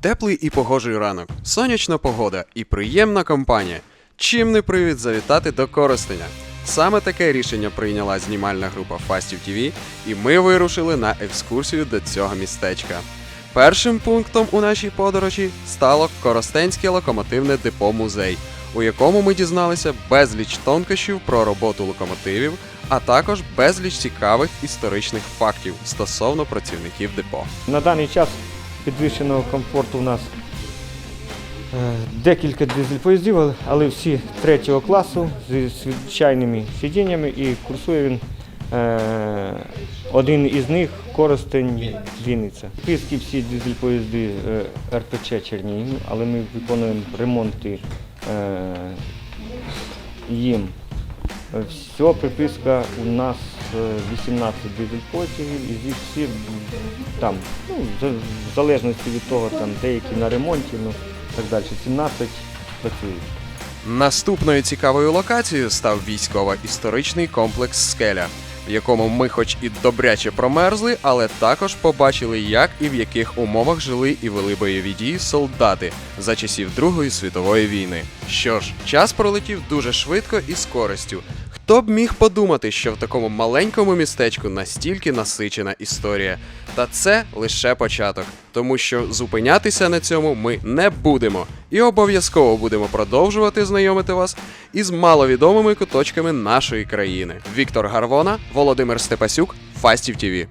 Теплий і погожий ранок, сонячна погода і приємна компанія. Чим не привід завітати до Коростеня? Саме таке рішення прийняла знімальна група Фастів TV, і ми вирушили на екскурсію до цього містечка. Першим пунктом у нашій подорожі стало Коростенське локомотивне депо музей, у якому ми дізналися безліч тонкощів про роботу локомотивів, а також безліч цікавих історичних фактів стосовно працівників депо. На даний час підвищеного комфорту у нас е, декілька дизель-поїздів, але- всі третього класу зі звичайними сидіннями і курсує він. е, Один із них Коростень Вінниця. Списки всі дизель-поїзди е, РПЧ Чернігів, але ми виконуємо ремонти їм. Всього приписка у нас е, 18 дизель-потягів, і зі всі там, ну, в залежності від того, там деякі на ремонті, ну так далі, 17 працюють. Наступною цікавою локацією став військово-історичний комплекс Скеля, в якому ми, хоч і добряче промерзли, але також побачили, як і в яких умовах жили і вели бойові дії солдати за часів Другої світової війни. Що ж, час пролетів дуже швидко і з користю. Хто б міг подумати, що в такому маленькому містечку настільки насичена історія? Та це лише початок, тому що зупинятися на цьому ми не будемо і обов'язково будемо продовжувати знайомити вас із маловідомими куточками нашої країни. Віктор Гарвона, Володимир Степасюк, Фастів ТІВІ.